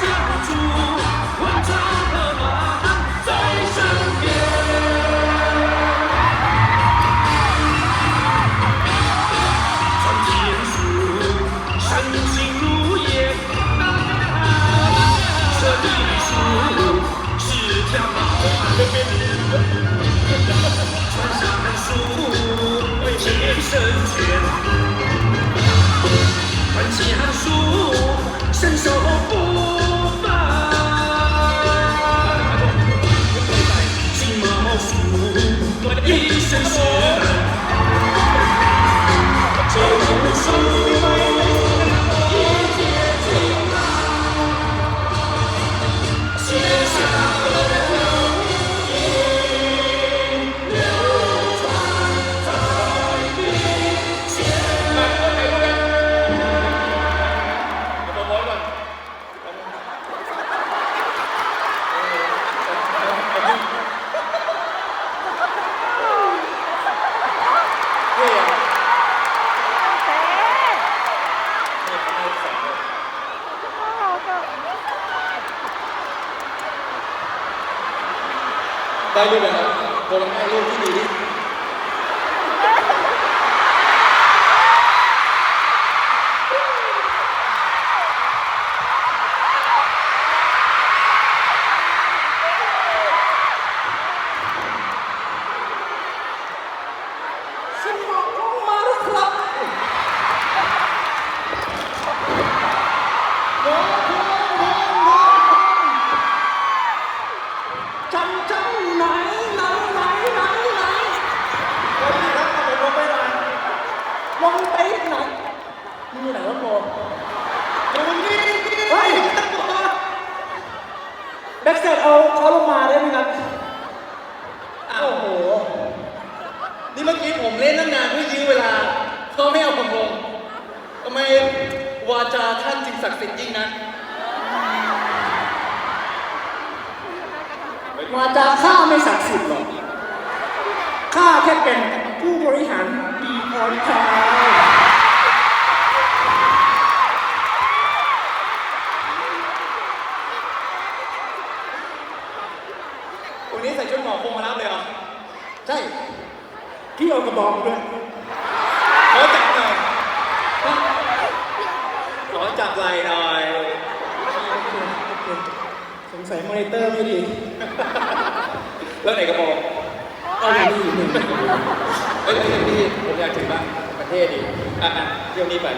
是爱情。 ได้รูปไหมครับผมได้รูปที่ดีที่ แบ็กเซตเอาเขาลงมาได้ไหมครับอ้าวโอ้โห นี่เมื่อกี้ผมเล่นตั้งนานเพื่อยื้อเวลา เขาไม่เอาผมลงทำไมวาจาท่านจึงศักดิ์สิทธิ์ยิ่งนะวาจาข้าไม่ศักดิ์สิทธิ์หรอก ข้าแค่เป็นผู้บริหารดีพอดีคาย วันนี้ใส่ชุดหมอคงมารับเลยเหรอใช่พี่เอากระบอกมาด้วยขอจับหน่อยขอจับไหล่หน่อย สงสัยมอนิเตอร์ไม่ดีแล้วไหนกระบอกเอาหนึ่งดีหนึ่งเอ้ยเอ้ยพี่ผมอยากถึงบ้างประเทศดิอะอะเที่ยวนี้ไป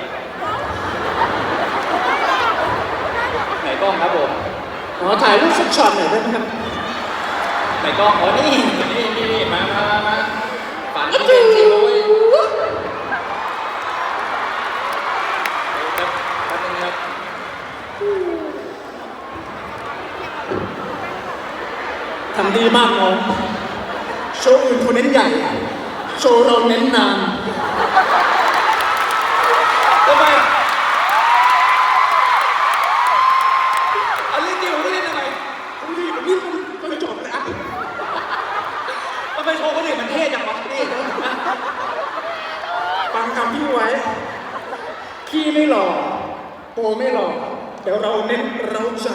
ไหนกล้องครับผมขอถ่ายรูปสักช็อตหน่อยได้ไหมครับ ไหนกล้องอ๋อนี่นี่นี่นี่มามามามาฝันที่เป็นจริงเลยครับแป๊บนึงครับทำดีมากน้องโชว์อื่นเขาเน้นใหญ่ โชว์เราเน้นนาน ทำไมโชว์คนอื่นมันเท่จังวะนี่ฟังคำพี่ไว้พี่ไม่หล่อโปไม่หล่อแต่เราเน้นเราใจ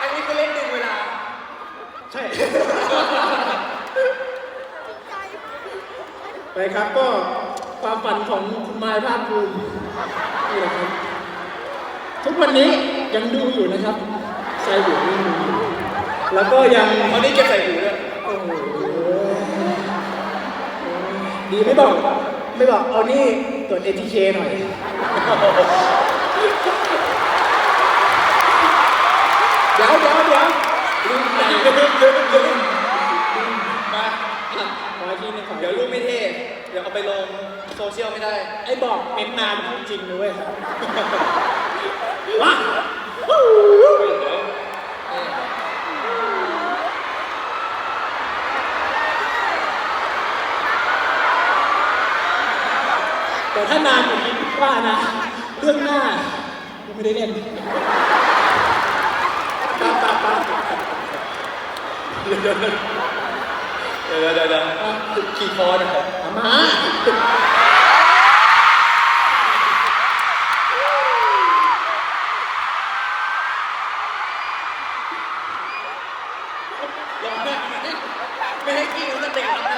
อันนี้ก็เล่นดึงเวลา ใช่ ไปครับก็ความฝันของคุณมายภาคภูมินี่แหละครับ ทุกวันนี้ยังดูอยู่นะครับ ใส่หูยังดูอยู่แล้วก็ยังวันนี้เก็บใส่หูด้วยโอ้โหดีไม่บอก ไม่บอกเอานี่ตรวจ ATK หน่อย เดี๋ยวเดี๋ยวเดี๋ยวลืมไปลืมลืมลืมมาขออีกทีหนึงขอเดี๋ยวรูปไม่เท่ เดี๋ยวเอาไปลงโซเชียลไม่ได้ ไอ้บอกเม้นนานพูดจริงนะเว้ยว้าเฮ้ยเดี๋ยวเอ๊ะ แต่ถ้านานกว่านี้ว่านะ เรื่องหน้ากูไม่ได้เล่นตาตาตาเดี๋ยวเดี๋ยวเดี๋ยวเดี๋ยวเดี๋ยวเดี๋ยวขี่คอนะครับอามาลองหน้าไม่ให้ขี่ตั้งแต่เด็กนะ